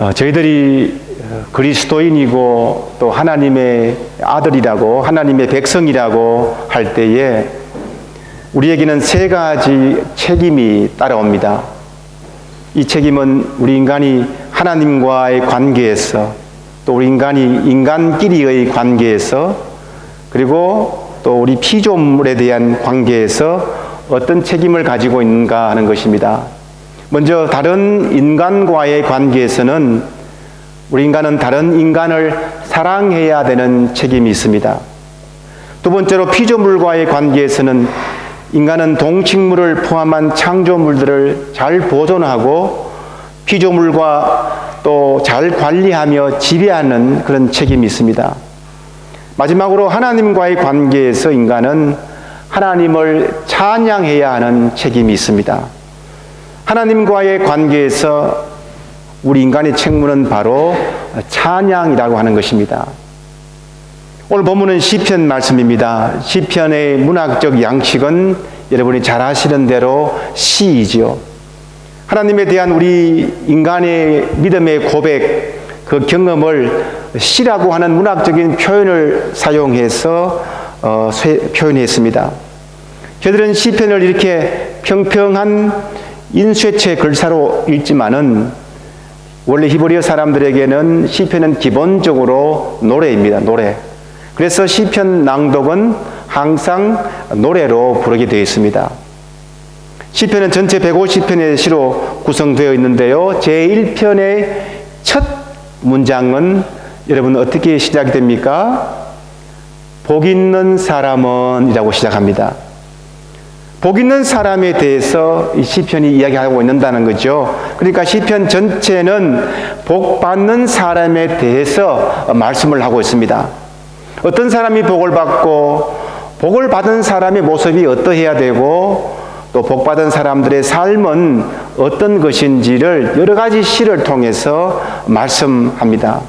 어, 저희들이 어, 그리스도인이고 또 하나님의 아들이라고 하나님의 백성이라고 할 때에 우리에게는 세 가지 책임이 따라옵니다. 이 책임은 우리 인간이 하나님과의 관계에서 또 우리 인간이 인간끼리의 관계에서 그리고 또 우리 피조물에 대한 관계에서 어떤 책임을 가지고 있는가 하는 것입니다. 먼저 다른 인간과의 관계에서는 우리 인간은 다른 인간을 사랑해야 되는 책임이 있습니다. 두 번째로 피조물과의 관계에서는 인간은 동식물을 포함한 창조물들을 잘 보존하고 피조물과 또 잘 관리하며 지배하는 그런 책임이 있습니다. 마지막으로 하나님과의 관계에서 인간은 하나님을 찬양해야 하는 책임이 있습니다. 하나님과의 관계에서 우리 인간의 책무는 바로 찬양이라고 하는 것입니다. 오늘 본문은 시편 말씀입니다. 시편의 문학적 양식은 여러분이 잘 아시는 대로 시이지요. 하나님에 대한 우리 인간의 믿음의 고백, 그 경험을 시라고 하는 문학적인 표현을 사용해서 어, 표현했습니다. 저들은 시편을 이렇게 평평한 인쇄체 글사로 읽지만은 원래 히브리어 사람들에게는 시편은 기본적으로 노래입니다. 노래. 그래서 시편 낭독은 항상 노래로 부르게 되어 있습니다. 시편은 전체 150편의 시로 구성되어 있는데요. 제1편의 첫 문장은 여러분 어떻게 시작이 됩니까? 복 있는 사람은 이라고 시작합니다. 복 있는 사람에 대해서 이 시편이 이야기하고 있는다는 거죠. 그러니까 시편 전체는 복 받는 사람에 대해서 말씀을 하고 있습니다. 어떤 사람이 복을 받고 복을 받은 사람의 모습이 어떠해야 되고 또 복 받은 사람들의 삶은 어떤 것인지를 여러 가지 시를 통해서 말씀합니다.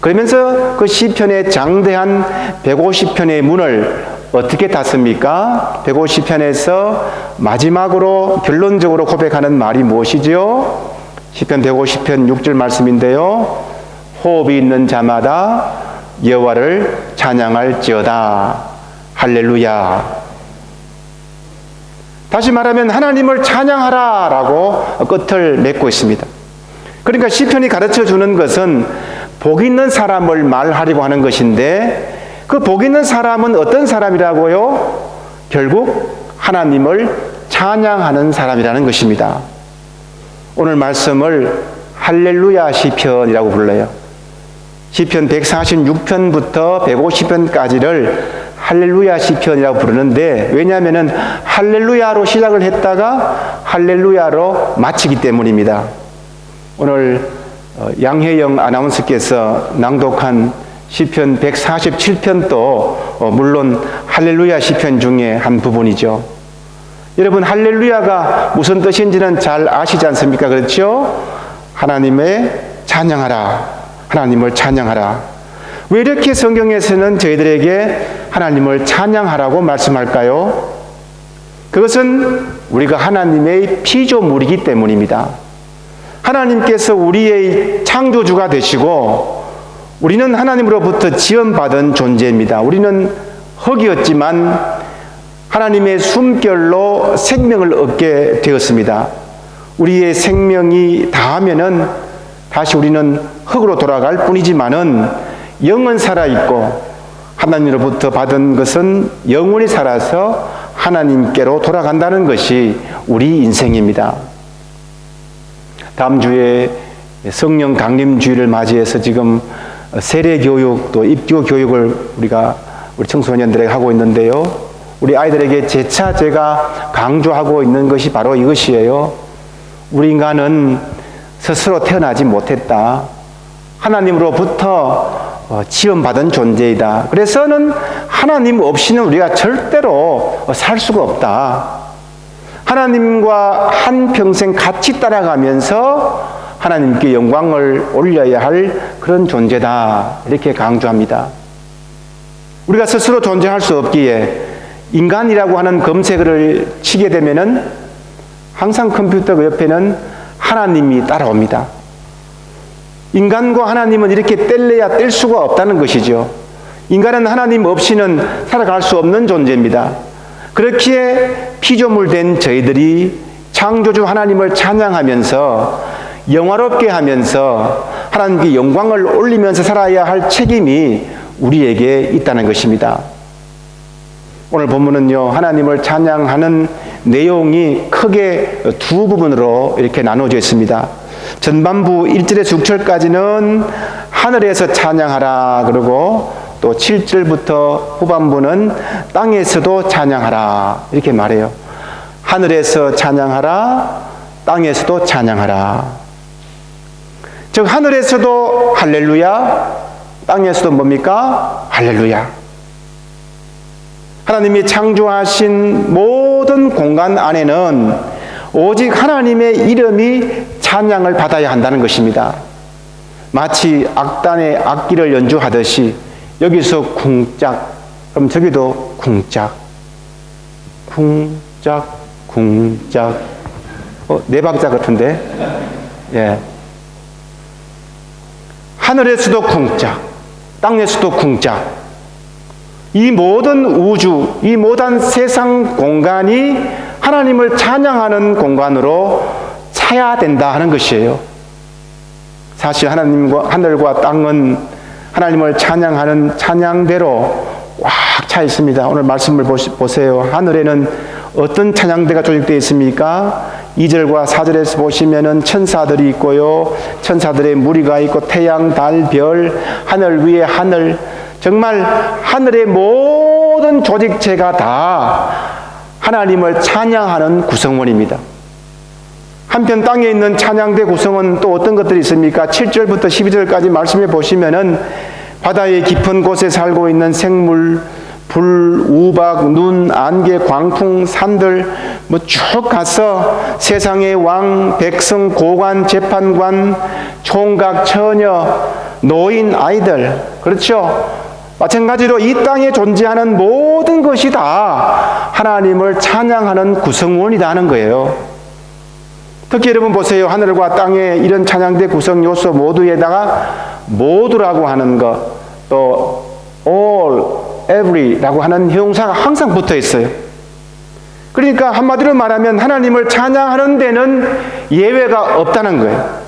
그러면서 그 시편의 장대한 150편의 문을 어떻게 닫습니까? 150편에서 마지막으로 결론적으로 고백하는 말이 무엇이죠? 시편 150편 6절 말씀인데요. 호흡이 있는 자마다 여호와를 찬양할지어다. 할렐루야. 다시 말하면 하나님을 찬양하라라고 끝을 맺고 있습니다. 그러니까 시편이 가르쳐 주는 것은 복 있는 사람을 말하려고 하는 것인데 그 복 있는 사람은 어떤 사람이라고요? 결국 하나님을 찬양하는 사람이라는 것입니다. 오늘 말씀을 할렐루야 시편이라고 불러요. 시편 146편부터 150편까지를 할렐루야 시편이라고 부르는데 왜냐하면 할렐루야로 시작을 했다가 할렐루야로 마치기 때문입니다. 오늘 어, 양혜영 아나운서께서 낭독한 시편 147편도 어, 물론 할렐루야 시편 중에 한 부분이죠. 여러분 할렐루야가 무슨 뜻인지는 잘 아시지 않습니까? 그렇죠? 하나님의 찬양하라. 하나님을 찬양하라. 왜 이렇게 성경에서는 저희들에게 하나님을 찬양하라고 말씀할까요? 그것은 우리가 하나님의 피조물이기 때문입니다. 하나님께서 우리의 창조주가 되시고 우리는 하나님으로부터 지원받은 존재입니다. 우리는 흙이었지만 하나님의 숨결로 생명을 얻게 되었습니다. 우리의 생명이 다하면은 다시 우리는 흙으로 돌아갈 뿐이지만은 영은 살아있고 하나님으로부터 받은 것은 영원히 살아서 하나님께로 돌아간다는 것이 우리 인생입니다. 다음 주에 성령 강림 주의를 맞이해서 지금 세례 교육 또 입교 교육을 우리가 우리 청소년들에게 하고 있는데요. 우리 아이들에게 재차 제가 강조하고 있는 것이 바로 이것이에요. 우리 인간은 스스로 태어나지 못했다. 하나님으로부터 어, 지원받은 존재이다. 그래서는 하나님 없이는 우리가 절대로 살 수가 없다. 하나님과 한 평생 같이 따라가면서 하나님께 영광을 올려야 할 그런 존재다. 이렇게 강조합니다. 우리가 스스로 존재할 수 없기에 인간이라고 하는 검색어를 치게 되면은 항상 컴퓨터 그 옆에는 하나님이 따라옵니다. 인간과 하나님은 이렇게 뗄래야 뗄 수가 없다는 것이죠. 인간은 하나님 없이는 살아갈 수 없는 존재입니다. 그렇기에 피조물된 저희들이 창조주 하나님을 찬양하면서 영화롭게 하면서 하나님께 영광을 올리면서 살아야 할 책임이 우리에게 있다는 것입니다. 오늘 본문은요, 하나님을 찬양하는 내용이 크게 두 부분으로 이렇게 나눠져 있습니다. 전반부 1절에서 6절까지는 하늘에서 찬양하라 그러고 또 7절부터 후반부는 땅에서도 찬양하라 이렇게 말해요. 하늘에서 찬양하라, 땅에서도 찬양하라. 즉 하늘에서도 할렐루야, 땅에서도 뭡니까? 할렐루야. 하나님이 창조하신 모든 공간 안에는 오직 하나님의 이름이 찬양을 받아야 한다는 것입니다. 마치 악단의 악기를 연주하듯이 여기서 쿵짝, 그럼 저기도 쿵짝, 쿵짝, 쿵짝. 어, 네 박자 같은데? 예. 하늘에서도 쿵짝, 땅에서도 쿵짝. 이 모든 우주, 이 모든 세상 공간이 하나님을 찬양하는 공간으로 차야 된다 하는 것이에요. 사실 하나님과 하늘과 땅은 하나님을 찬양하는 찬양대로 꽉 차 있습니다. 오늘 말씀을 보세요. 하늘에는 어떤 찬양대가 조직되어 있습니까? 2절과 4절에서 보시면은 천사들이 있고요. 천사들의 무리가 있고 태양, 달, 별, 하늘 위에 하늘 정말 하늘의 모든 조직체가 다 하나님을 찬양하는 구성원입니다. 한편 땅에 있는 찬양대 구성은 또 어떤 것들이 있습니까? 7절부터 12절까지 말씀해 보시면은 바다의 깊은 곳에 살고 있는 생물, 불, 우박, 눈, 안개, 광풍, 산들 뭐 쭉 가서 세상의 왕, 백성, 고관, 재판관, 총각, 처녀, 노인, 아이들 그렇죠? 마찬가지로 이 땅에 존재하는 모든 것이 다 하나님을 찬양하는 구성원이다 하는 거예요. 특히 여러분 보세요. 하늘과 땅에 이런 찬양대 구성 요소 모두에다가 모두라고 하는 것, 또 all, every라고 하는 형용사가 항상 붙어 있어요. 그러니까 한마디로 말하면 하나님을 찬양하는 데는 예외가 없다는 거예요.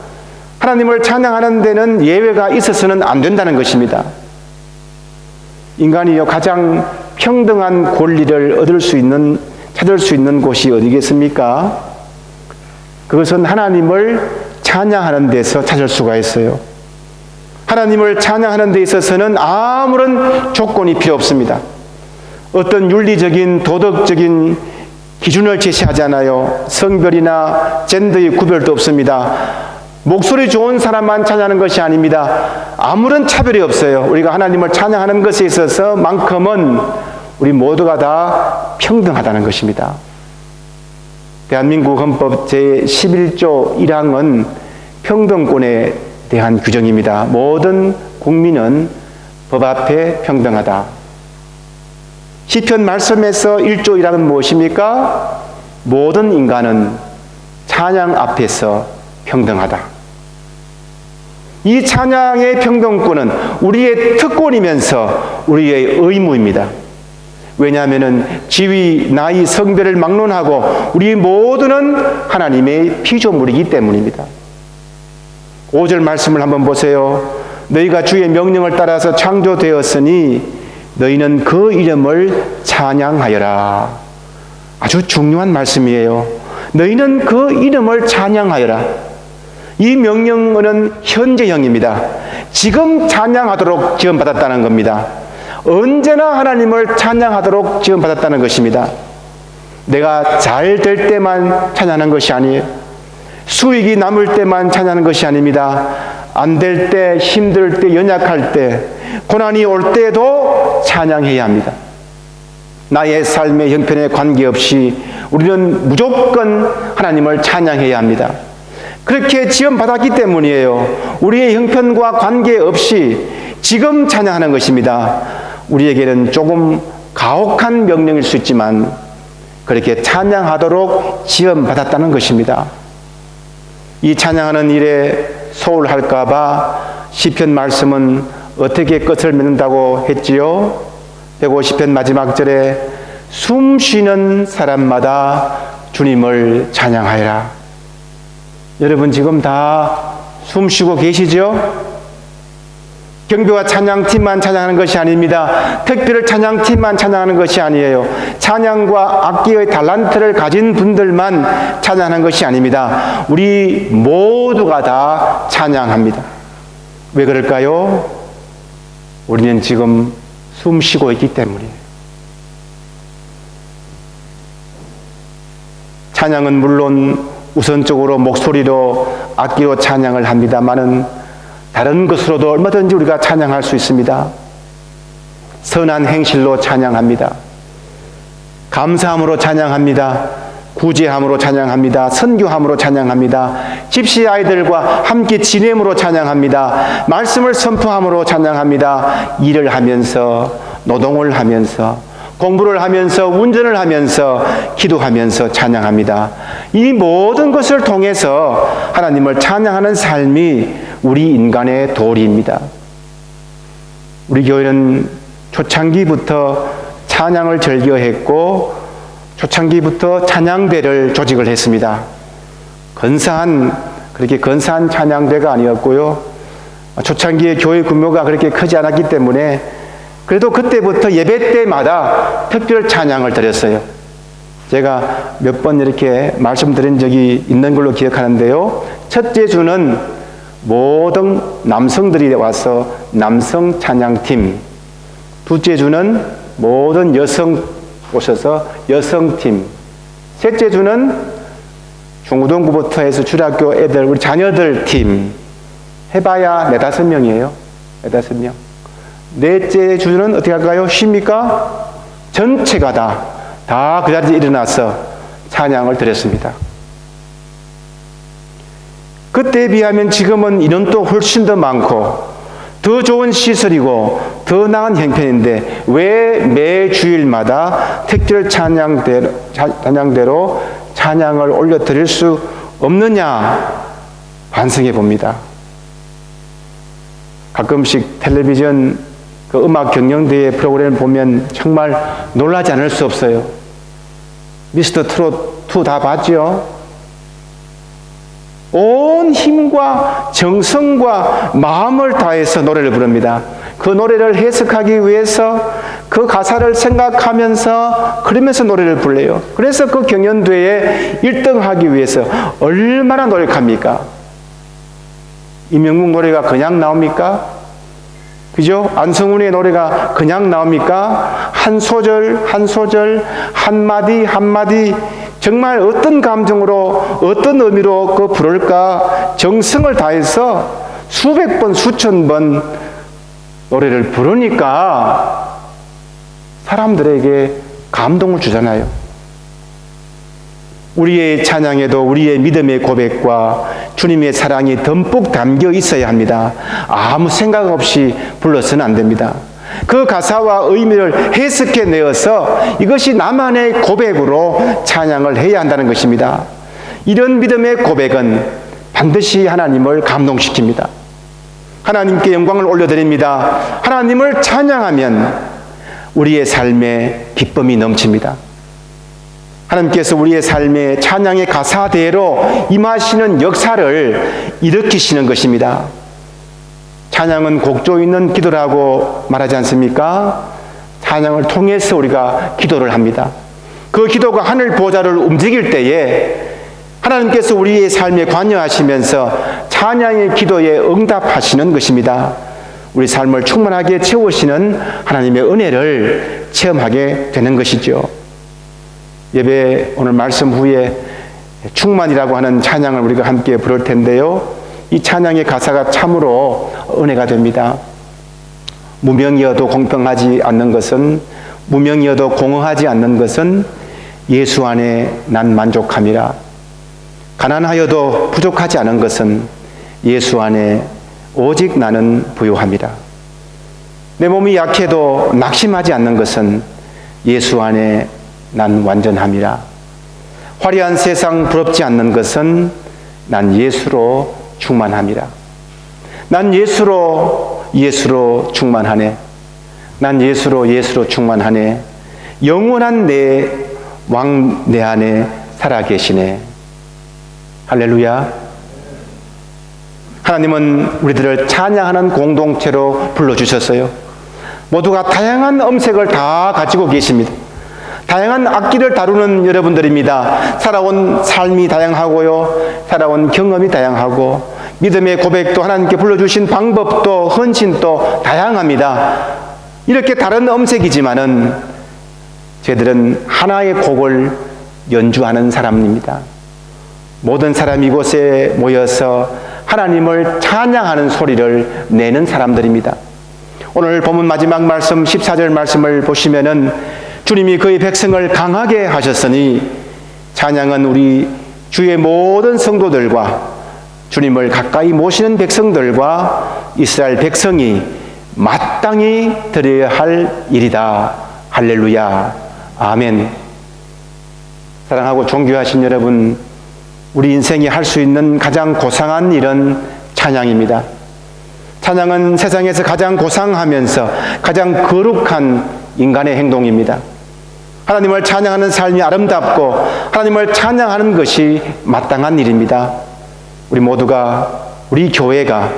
하나님을 찬양하는 데는 예외가 있어서는 안 된다는 것입니다. 인간이요 가장 평등한 권리를 얻을 수 있는 찾을 수 있는 곳이 어디겠습니까? 그것은 하나님을 찬양하는 데서 찾을 수가 있어요. 하나님을 찬양하는 데 있어서는 아무런 조건이 필요 없습니다. 어떤 윤리적인 도덕적인 기준을 제시하잖아요. 성별이나 젠더의 구별도 없습니다. 목소리 좋은 사람만 찬양하는 것이 아닙니다. 아무런 차별이 없어요. 우리가 하나님을 찬양하는 것에 있어서 만큼은 우리 모두가 다 평등하다는 것입니다. 대한민국 헌법 제11조 1항은 평등권에 대한 규정입니다. 모든 국민은 법 앞에 평등하다. 시편 말씀에서 1조 1항은 무엇입니까? 모든 인간은 찬양 앞에서 평등하다. 이 찬양의 평등권은 우리의 특권이면서 우리의 의무입니다. 왜냐하면 지위, 나이, 성별을 막론하고 우리 모두는 하나님의 피조물이기 때문입니다. 5절 말씀을 한번 보세요. 너희가 주의 명령을 따라서 창조되었으니 너희는 그 이름을 찬양하여라. 아주 중요한 말씀이에요. 너희는 그 이름을 찬양하여라. 이 명령어는 현재형입니다. 지금 찬양하도록 지원받았다는 겁니다. 언제나 하나님을 찬양하도록 지원받았다는 것입니다. 내가 잘 될 때만 찬양하는 것이 아니에요. 수익이 남을 때만 찬양하는 것이 아닙니다. 안 될 때, 힘들 때, 연약할 때, 고난이 올 때도 찬양해야 합니다. 나의 삶의 형편에 관계없이 우리는 무조건 하나님을 찬양해야 합니다. 그렇게 지원받았기 때문이에요. 우리의 형편과 관계없이 지금 찬양하는 것입니다. 우리에게는 조금 가혹한 명령일 수 있지만 그렇게 찬양하도록 지원받았다는 것입니다. 이 찬양하는 일에 소홀할까봐 시편 말씀은 어떻게 끝을 맺는다고 했지요? 150편 마지막 절에 숨 쉬는 사람마다 주님을 찬양하여라. 여러분 지금 다 숨 쉬고 계시죠? 경배와 찬양팀만 찬양하는 것이 아닙니다. 특별 찬양팀만 찬양하는 것이 아니에요. 찬양과 악기의 달란트를 가진 분들만 찬양하는 것이 아닙니다. 우리 모두가 다 찬양합니다. 왜 그럴까요? 우리는 지금 숨 쉬고 있기 때문이에요. 찬양은 물론 우선적으로 목소리로 악기로 찬양을 합니다만은 다른 것으로도 얼마든지 우리가 찬양할 수 있습니다. 선한 행실로 찬양합니다. 감사함으로 찬양합니다. 구제함으로 찬양합니다. 선교함으로 찬양합니다. 집시 아이들과 함께 지냄으로 찬양합니다. 말씀을 선포함으로 찬양합니다. 일을 하면서 노동을 하면서 공부를 하면서 운전을 하면서 기도하면서 찬양합니다. 이 모든 것을 통해서 하나님을 찬양하는 삶이 우리 인간의 도리입니다. 우리 교회는 초창기부터 찬양을 즐겨했고 초창기부터 찬양대를 조직을 했습니다. 근사한 그렇게 근사한 찬양대가 아니었고요. 초창기에 교회 규모가 그렇게 크지 않았기 때문에 그래도 그때부터 예배 때마다 특별 찬양을 드렸어요. 제가 몇 번 이렇게 말씀드린 적이 있는 걸로 기억하는데요. 첫째 주는 모든 남성들이 와서 남성 찬양팀. 둘째 주는 모든 여성 오셔서 여성팀. 셋째 주는 중고등부부터 해서 중학교 애들, 우리 자녀들 팀. 해봐야 네다섯 명이에요. 네다섯 명. 넷째 주는 어떻게 할까요? 쉽니까? 전체가 다, 다 그 자리에 일어나서 찬양을 드렸습니다. 그때에 비하면 지금은 인원도 훨씬 더 많고, 더 좋은 시설이고, 더 나은 형편인데, 왜 매 주일마다 특별 찬양대로, 찬양대로 찬양을 올려드릴 수 없느냐? 반성해 봅니다. 가끔씩 텔레비전 그 음악 경영대회 프로그램을 보면 정말 놀라지 않을 수 없어요. 미스터 트롯 2 다 봤죠? 온 힘과 정성과 마음을 다해서 노래를 부릅니다. 그 노래를 해석하기 위해서 그 가사를 생각하면서 그러면서 노래를 불러요. 그래서 그 경연대회에 1등 하기 위해서 얼마나 노력합니까? 이명국 노래가 그냥 나옵니까? 그죠? 안성훈의 노래가 그냥 나옵니까? 한 소절, 한 소절, 한 마디, 한 마디, 정말 어떤 감정으로, 어떤 의미로 그 부를까? 정성을 다해서 수백 번, 수천 번 노래를 부르니까 사람들에게 감동을 주잖아요. 우리의 찬양에도 우리의 믿음의 고백과 주님의 사랑이 듬뿍 담겨 있어야 합니다. 아무 생각 없이 불러서는 안 됩니다. 그 가사와 의미를 해석해 내어서 이것이 나만의 고백으로 찬양을 해야 한다는 것입니다. 이런 믿음의 고백은 반드시 하나님을 감동시킵니다. 하나님께 영광을 올려드립니다. 하나님을 찬양하면 우리의 삶에 기쁨이 넘칩니다. 하나님께서 우리의 삶의 찬양의 가사대로 임하시는 역사를 일으키시는 것입니다. 찬양은 곡조 있는 기도라고 말하지 않습니까? 찬양을 통해서 우리가 기도를 합니다. 그 기도가 하늘 보좌를 움직일 때에 하나님께서 우리의 삶에 관여하시면서 찬양의 기도에 응답하시는 것입니다. 우리 삶을 충만하게 채우시는 하나님의 은혜를 체험하게 되는 것이죠. 예배 오늘 말씀 후에 충만이라고 하는 찬양을 우리가 함께 부를 텐데요. 이 찬양의 가사가 참으로 은혜가 됩니다. 무명이어도 공평하지 않는 것은 무명이어도 공허하지 않는 것은 예수 안에 난 만족함이라. 가난하여도 부족하지 않은 것은 예수 안에 오직 나는 부유함이라. 내 몸이 약해도 낙심하지 않는 것은 예수 안에 난 완전함이라. 화려한 세상 부럽지 않는 것은 난 예수로 충만함이라. 난 예수로 예수로 충만하네. 난 예수로 예수로 충만하네. 영원한 내 왕 내 안에 살아 계시네. 할렐루야. 하나님은 우리들을 찬양하는 공동체로 불러 주셨어요. 모두가 다양한 음색을 다 가지고 계십니다. 다양한 악기를 다루는 여러분들입니다. 살아온 삶이 다양하고요. 살아온 경험이 다양하고 믿음의 고백도 하나님께 불러주신 방법도 헌신도 다양합니다. 이렇게 다른 음색이지만은 저희들은 하나의 곡을 연주하는 사람입니다. 모든 사람이 이곳에 모여서 하나님을 찬양하는 소리를 내는 사람들입니다. 오늘 본문 마지막 말씀 14절 말씀을 보시면은 주님이 그의 백성을 강하게 하셨으니 찬양은 우리 주의 모든 성도들과 주님을 가까이 모시는 백성들과 이스라엘 백성이 마땅히 드려야 할 일이다. 할렐루야. 아멘. 사랑하고 존귀하신 여러분, 우리 인생이 할 수 있는 가장 고상한 일은 찬양입니다. 찬양은 세상에서 가장 고상하면서 가장 거룩한 인간의 행동입니다. 하나님을 찬양하는 삶이 아름답고 하나님을 찬양하는 것이 마땅한 일입니다. 우리 모두가 우리 교회가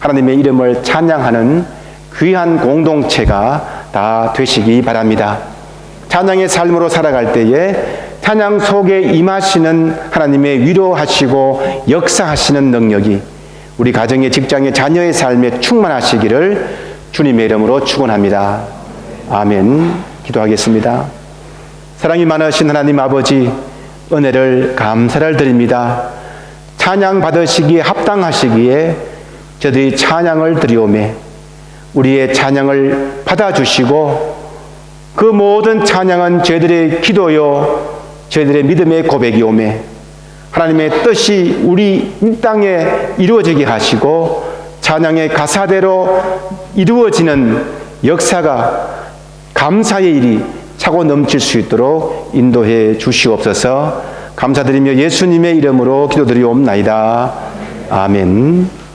하나님의 이름을 찬양하는 귀한 공동체가 다 되시기 바랍니다. 찬양의 삶으로 살아갈 때에 찬양 속에 임하시는 하나님의 위로하시고 역사하시는 능력이 우리 가정의 직장의 자녀의 삶에 충만하시기를 주님의 이름으로 축원합니다. 아멘. 기도하겠습니다. 사랑이 많으신 하나님 아버지 은혜를 감사를 드립니다. 찬양 받으시기에 합당하시기에 저들이 찬양을 드리오매 우리의 찬양을 받아주시고 그 모든 찬양은 저희들의 기도요 저희들의 믿음의 고백이 오매 하나님의 뜻이 우리 이 땅에 이루어지게 하시고 찬양의 가사대로 이루어지는 역사가 감사의 일이 차고 넘칠 수 있도록 인도해 주시옵소서 감사드리며 예수님의 이름으로 기도드리옵나이다. 아멘.